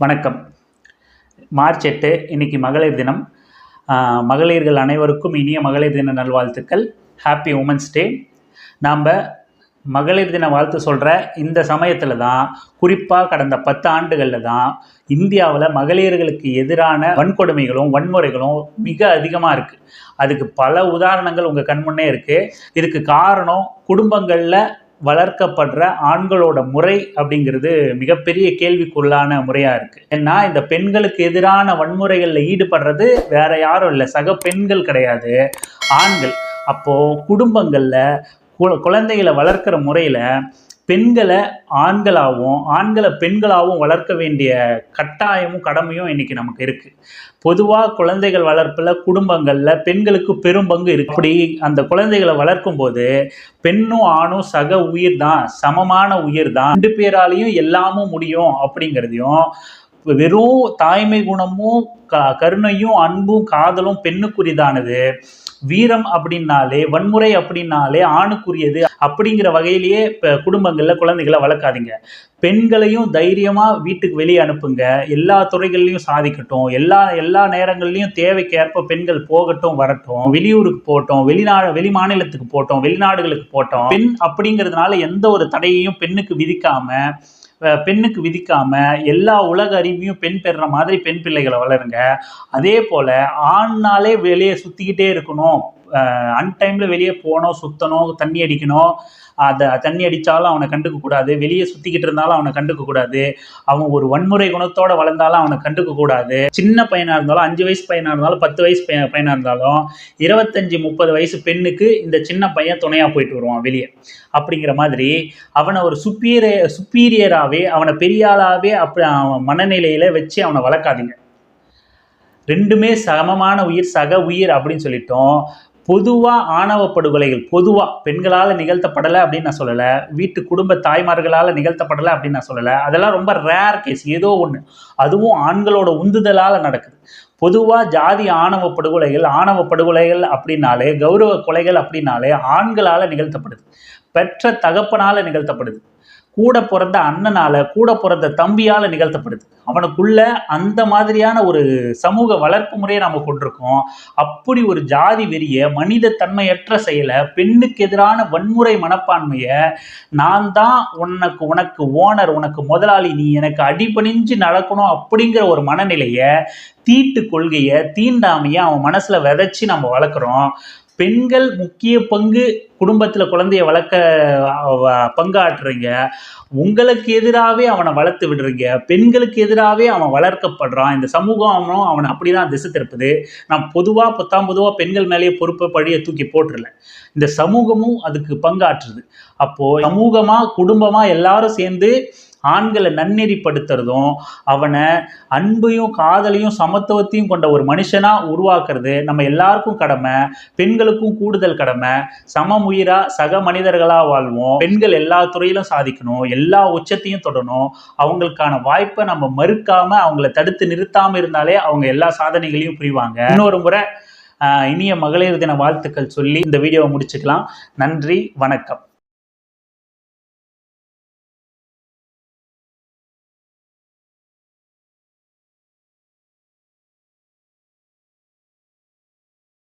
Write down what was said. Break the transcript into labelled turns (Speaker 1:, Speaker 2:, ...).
Speaker 1: வணக்கம். மார்ச் எட்டு இன்னைக்கு மகளிர் தினம். மகளிர்கள் அனைவருக்கும் இனிய மகளிர் தின நல்வாழ்த்துக்கள். ஹாப்பி உமன்ஸ் டே நாம் மகளிர் தின வாழ்த்து சொல்கிற இந்த சமயத்தில் தான் குறிப்பாக கடந்த பத்து ஆண்டுகளில் தான் இந்தியாவில் மகளிர்களுக்கு எதிரான வன்கொடுமைகளும் வன்முறைகளும் மிக அதிகமாக இருக்குது அதுக்கு பல உதாரணங்கள் உங்கள் கண்முன்னே இருக்குது இதுக்கு காரணம் குடும்பங்களில் வளர்க்கப்படுற ஆண்களோட முறை அப்படிங்கிறது மிகப்பெரிய கேள்விக்குள்ளான முறையாக இருக்குது ஏன்னா இந்த பெண்களுக்கு எதிரான வன்முறைகளில் ஈடுபடுறது வேற யாரும் இல்லை. சக பெண்கள் கிடையாது ஆண்கள். அப்போது குடும்பங்களில் கு- குழந்தைகளை வளர்க்குற முறையில் பெண்களை ஆண்களாகவும் ஆண்களை பெண்களாகவும் வளர்க்க வேண்டிய கட்டாயமும் கடமையும் இன்னைக்கு நமக்கு இருக்குது பொதுவாக குழந்தைகள் வளர்ப்பில் குடும்பங்களில் பெண்களுக்கு பெரும் பங்கு இருக்கு. அப்படி அந்த குழந்தைகளை வளர்க்கும் போது பெண்ணும் ஆணும் சக உயிர் தான் சமமான உயிர் தான் ரெண்டு பேராலையும் எல்லாமும் முடியும் அப்படிங்கிறதையும் வெறும் தாய்மை குணமும் க கருணையும் அன்பும் காதலும் பெண்ணுக்குரியதானது வீரம் அப்படின்னாலே வன்முறை அப்படின்னாலே ஆணுக்குரியது அப்படிங்கிற வகையிலேயே இப்போ குடும்பங்களில் குழந்தைகளை வளர்க்காதீங்க. பெண்களையும் தைரியமாக வீட்டுக்கு வெளியே அனுப்புங்க. எல்லா துறைகள்லையும் சாதிக்கட்டும். எல்லா எல்லா நேரங்கள்லையும் தேவைக்கேற்ப பெண்கள் போகட்டும் வரட்டும். வெளியூருக்கு போகட்டும் வெளிநாடு வெளி மாநிலத்துக்கு போகட்டும் வெளிநாடுகளுக்கு போகட்டும். பெண் அப்படிங்கிறதுனால எந்த ஒரு தடையையும் பெண்ணுக்கு விதிக்காமல் பெண்ணுக்கு விதிக்காம எல்லா உலக அறிவையும் பெண் பெறுற மாதிரி பெண் பிள்ளைகளை வளருங்க. அதே போல ஆண்னாலே வெளியே சுத்திக்கிட்டே இருக்கணும். அன்டைமில் வெளியே போகணும் சுத்தணும் தண்ணி அடிக்கணும். அதை தண்ணி அடித்தாலும் அவனை கண்டுக்க கூடாது. வெளியே சுற்றிக்கிட்டு இருந்தாலும் அவனை கண்டுக்க கூடாது. அவன் ஒரு வன்முறை குணத்தோட வளர்ந்தாலும் அவனை கண்டுக்க கூடாது. சின்ன பையனாக இருந்தாலும் அஞ்சு வயசு பையனாக இருந்தாலும் பத்து வயசு பையன் பையனாக இருந்தாலும் இருபத்தஞ்சி முப்பது வயசு பெண்ணுக்கு இந்த சின்ன பையன் துணையாக போயிட்டு வருவான் வெளியே. அப்படிங்கிற மாதிரி அவனை ஒரு சுப்பீரியர் சுப்பீரியராகவே அவனை பெரிய ஆளாகவே அப்படி அவன் மனநிலையில் வச்சு அவனை வளர்க்காதீங்க. ரெண்டுமே சமமான உயிர் சக உயிர் அப்படின்னு சொல்லிட்டோம். பொதுவாக ஆணவ படுகொலைகள் பொதுவாக பெண்களால் நிகழ்த்தப்படலை அப்படின்னு நான் சொல்லலை. வீட்டு குடும்ப தாய்மார்களால் நிகழ்த்தப்படலை அப்படின்னு நான் சொல்லலை. அதெல்லாம் ரொம்ப ரேர் கேஸ் ஏதோ ஒன்று அதுவும் ஆண்களோட உந்துதலால் நடக்குது. பொதுவாக ஜாதி ஆணவ படுகொலைகள் ஆணவ படுகொலைகள் அப்படின்னாலே கௌரவ கொலைகள் அப்படின்னாலே ஆண்களால் நிகழ்த்தப்படுது. பெற்ற தகப்பனால் நிகழ்த்தப்படுது. கூட பிறந்த அண்ணனால கூட பிறந்த தம்பியால நிகழ்த்தப்படுது. அவனுக்குள்ள அந்த மாதிரியான ஒரு சமூக வளர்ப்பு முறையை நம்ம கொண்டிருக்கோம். அப்படி ஒரு ஜாதி வெறிய மனித தன்மையற்ற செயலை பெண்ணுக்கு எதிரான வன்முறை மனப்பான்மையை நான் தான் உனக்கு உனக்கு ஓனர் உனக்கு முதலாளி நீ எனக்கு அடிபணிஞ்சு நடக்கணும் அப்படிங்கிற ஒரு மனநிலையை தீட்டு கொள்கையை தீண்டாமையை அவன் மனசுல விதைச்சி நம்ம வளர்க்குறோம். பெண்கள் முக்கிய பங்கு குடும்பத்தில் குழந்தைய வளர்க்க பங்காற்றுறீங்க. உங்களுக்கு எதிராகவே அவனை வளர்த்து விடுறீங்க. பெண்களுக்கு எதிராகவே அவன் வளர்க்கப்படுறான். இந்த சமூகம் அவனை அப்படி தான் திசை திருப்புது. நான் பொதுவாக பத்தாம் பொதுவாக பெண்கள் மேலேயே பொறுப்பை பழியை தூக்கி போட்டுருல இந்த சமூகமும் அதுக்கு பங்காற்றுது. அப்போது சமூகமாக குடும்பமாக எல்லாரும் சேர்ந்து ஆண்களை நன்னெறிப்படுத்துறதும் அவனை அன்பையும் காதலையும் சமத்துவத்தையும் கொண்ட ஒரு மனுஷனாக உருவாக்குறது நம்ம எல்லாருக்கும் கடமை. பெண்களுக்கும் கூடுதல் கடமை. சம உயிரா சக மனிதர்களாக வாழ்வோம். பெண்கள் எல்லா துறையிலும் சாதிக்கணும். எல்லா உச்சத்தையும் தொடணும். அவங்களுக்கான வாய்ப்பை நம்ம மறுக்காம அவங்கள தடுத்து நிறுத்தாம இருந்தாலே அவங்க எல்லா சாதனைகளையும் புரிவாங்க. இன்னொரு முறை இனிய மகளிர் தின வாழ்த்துக்கள் சொல்லி இந்த வீடியோவை முடிச்சுக்கலாம். நன்றி வணக்கம்.